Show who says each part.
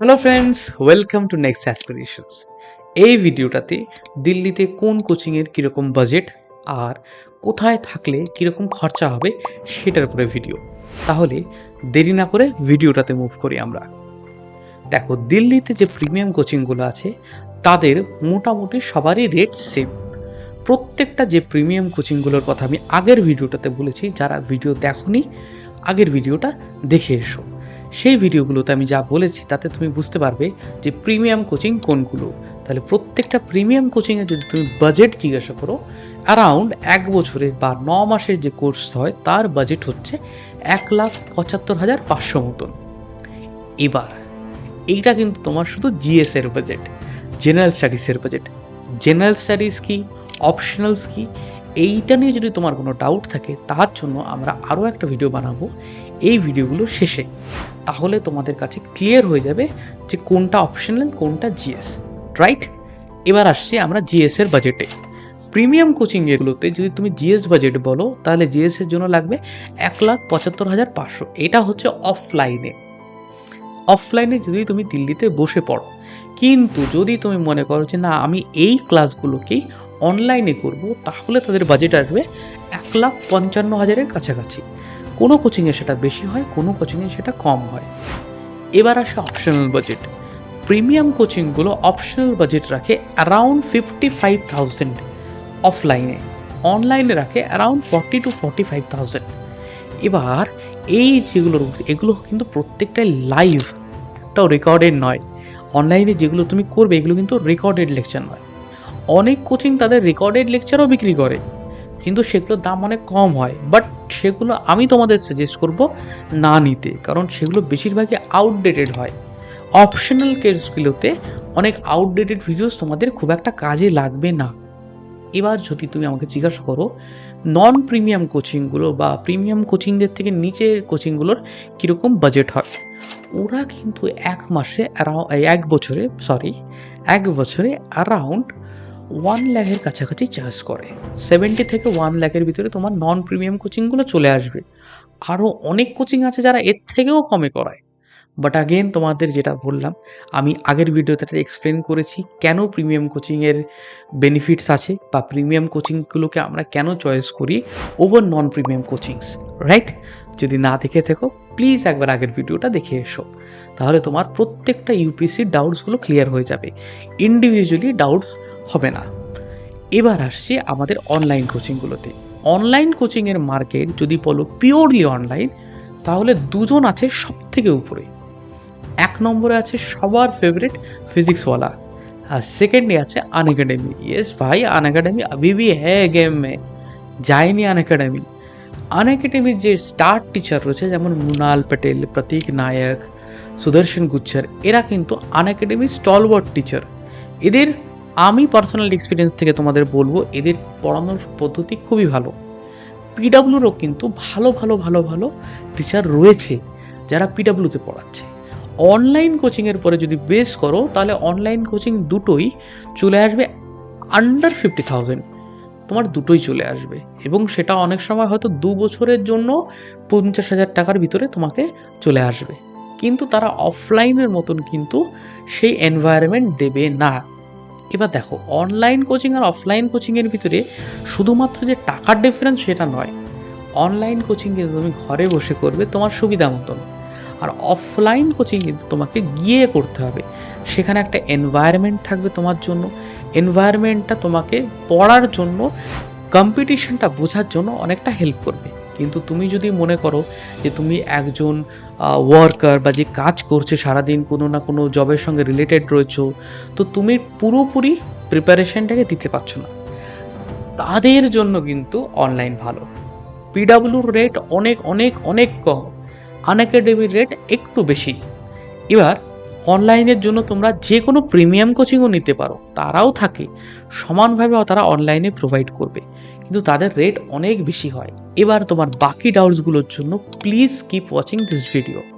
Speaker 1: Hello friends welcome to next aspirations এই ভিডিওটাতে দিল্লিতে কোন কোচিংয়ের কীরকম বাজেট আর কোথায় থাকলে কীরকম খরচা হবে সেটার উপরে ভিডিও তাহলে দেরি না করে ভিডিওটাতে মুভ করি আমরা। দেখো, দিল্লিতে যে প্রিমিয়াম কোচিংগুলো আছে, তাদের মোটামুটি সবারই রেট সেম প্রত্যেকটা যে প্রিমিয়াম কোচিংগুলোর কথা আমি আগের ভিডিওটাতে বলেছি, যারা ভিডিও দেখনি, আগের ভিডিওটা দেখে এসো। সেই ভিডিওগুলোতে আমি যা বলেছি তাতে তুমি বুঝতে পারবে যে প্রিমিয়াম কোচিং কোনগুলো। তাহলে প্রত্যেকটা প্রিমিয়াম কোচিংয়ে যদি তুমি বাজেট জিজ্ঞাসা করো অ্যারাউন্ড এক বছরের বা ন মাসের যে কোর্স হয়, তার বাজেট হচ্ছে এক লাখ পঁচাত্তর হাজার পাঁচশো মতন। এবার, এইটা কিন্তু তোমার শুধু জিএসের বাজেট জেনারেল স্টাডিজের বাজেট জেনারেল স্টাডিজ কি অপশনালস কি এইটা নিয়ে যদি তোমার কোনো ডাউট থাকে, তার জন্য আমরা আরও একটা ভিডিও বানাবো এই ভিডিওগুলো শেষে। তাহলে তোমাদের কাছে ক্লিয়ার হয়ে যাবে যে কোনটা অপশনাল কোনটা জিএস রাইট এবার আসছি আমরা জিএস এর বাজেটে প্রিমিয়াম কোচিং এগুলোতে যদি তুমি জিএস বাজেট বলো, তাহলে জিএস এর জন্য লাগবে এক লাখ পঁচাত্তর হাজার পাঁচশো। এটা হচ্ছে অফলাইনে অফলাইনে যদি তুমি দিল্লিতে বসে পড়ো, কিন্তু যদি তুমি মনে করো যে না, আমি এই ক্লাসগুলোকেই অনলাইনে করব, তাহলে তাদের বাজেট আসবে এক লাখ পঞ্চান্ন হাজারের কাছাকাছি। কোনো কোচিংয়ে সেটা বেশি হয়, কোনো কোচিংয়ে সেটা কম হয়। এবার আসে অপশনাল বাজেট প্রিমিয়াম কোচিংগুলো অপশনাল বাজেট রাখে অ্যারাউন্ড ফিফটি ফাইভ থাউজেন্ড অফলাইনে অনলাইনে রাখে around forty to forty five thousand এবার এই যেগুলো এগুলো কিন্তু প্রত্যেকটাই লাইভ একটাও রেকর্ডেড নয়। অনলাইনে যেগুলো তুমি করবে, এগুলো কিন্তু রেকর্ডেড লেকচার নয়। অনেক কোচিং তাদের রেকর্ডেড লেকচারও বিক্রি করে। কিন্তু সেগুলোর দাম অনেক কম হয়। বাট সেগুলো আমি তোমাদের সাজেস্ট করব না নিতে। কারণ সেগুলো বেশিরভাগই আউটডেটেড হয়। অপশনাল কেসগুলোতে অনেক আউটডেটেড ভিডিওস তোমাদের খুব একটা কাজে লাগবে না। এবার যদি তুমি আমাকে জিজ্ঞাসা করো নন প্রিমিয়াম কোচিংগুলো বা প্রিমিয়াম কোচিংদের থেকে নিচের কোচিংগুলোর কীরকম বাজেট হয়? ওরা কিন্তু এক মাসে অ্যারাউন্ড এক বছরে সরি এক বছরে অ্যারাউন্ড ওয়ান ল্যাখের কাছাকাছি চার্জ করে। সেভেন্টি থেকে ওয়ান ল্যাখের ভিতরে তোমার নন প্রিমিয়াম কোচিংগুলো চলে আসবে। আরও অনেক কোচিং আছে যারা এর থেকেও কমে করায়। বাট আগেন তোমাদের যেটা বললাম, আমি আগের ভিডিওতে এক্সপ্লেন করেছি, কেন প্রিমিয়াম কোচিংয়ের বেনিফিটস আছে বা প্রিমিয়াম কোচিংগুলোকে আমরা কেন চয়েস করি over non premium coachings right যদি না দেখে থেকো প্লিজ একবার আগের ভিডিওটা দেখে এসো। তাহলে তোমার প্রত্যেকটা ইউপিসির ডাউটসগুলো ক্লিয়ার হয়ে যাবে। ইন্ডিভিজুয়ালি ডাউটস হবে না। এবার আসছি আমাদের অনলাইন কোচিংগুলোতে অনলাইন কোচিংয়ের মার্কেট যদি বলো পিওরলি অনলাইন তাহলে দুজন আছে সব থেকে উপরে। এক নম্বরে আছে সবার ফেভারিট ফিজিক্সওয়ালা আর সেকেন্ডে আছে আন একাডেমি ইয়েস ভাই আন একাডেমি আবি ভি হ্যাঁ গেম মে যায়নি আন একাডেমি আন একাডেমির যে স্টার টিচার রয়েছে, যেমন মুনাল প্যাটেল, প্রতীক নায়ক, সুদর্শন গুচ্ছার, এরা কিন্তু আন একাডেমির স্টলওয়ার্ড টিচার এদের আমি পার্সোনাল এক্সপিরিয়েন্স থেকে তোমাদের বলব, এদের পড়ানোর পদ্ধতি খুবই ভালো। পিডাব্লিউরও কিন্তু ভালো ভালো ভালো ভালো টিচার রয়েছে যারা পিডাব্লিউতে পড়াচ্ছে। অনলাইন কোচিংয়ের পরে যদি বেস করো, তাহলে অনলাইন কোচিং দুটোই চলে আসবে আন্ডার ফিফটি থাউজেন্ড তোমার দুটোই চলে আসবে এবং সেটা অনেক সময় হয়তো দু বছরের জন্য পঞ্চাশ হাজার টাকার ভিতরে তোমাকে চলে আসবে। কিন্তু তারা অফলাইনের মতন কিন্তু সেই এনভায়রনমেন্ট দেবে না। এবার দেখো অনলাইন কোচিং আর অফলাইন কোচিংয়ের ভিতরে শুধুমাত্র যে টাকার ডিফারেন্স সেটা নয়। অনলাইন কোচিং কিন্তু তুমি ঘরে বসে করবে তোমার সুবিধা মতন। আর অফলাইন কোচিং কিন্তু তোমাকে গিয়ে করতে হবে। সেখানে একটা এনভায়রনমেন্ট থাকবে তোমার জন্য। এনভায়রনমেন্টটা তোমাকে পড়ার জন্য কম্পিটিশনটা বোঝার জন্য অনেকটা হেল্প করবে। কিন্তু তুমি যদি মনে করো যে তুমি একজন ওয়ার্কার বা যে কাজ করছে সারাদিন কোনো না কোনো জবের সঙ্গে রিলেটেড রয়েছো, তো তুমি পুরোপুরি প্রিপারেশনটাকে দিতে পারছ না। তাদের জন্য কিন্তু অনলাইন ভালো। পিডাব্লিউর রেট অনেক অনেক অনেক কম। আনএকাডেমির রেট একটু বেশি। এবার অনলাইনের জন্য তোমরা যে কোনো প্রিমিয়াম কোচিংও নিতে পারো। তারাও থাকে। সমানভাবে তারা অনলাইনে প্রোভাইড করবে। কিন্তু তাদের রেট অনেক বেশি হয়। এবার তোমার বাকি ডাউটসগুলোর জন্য please keep watching this video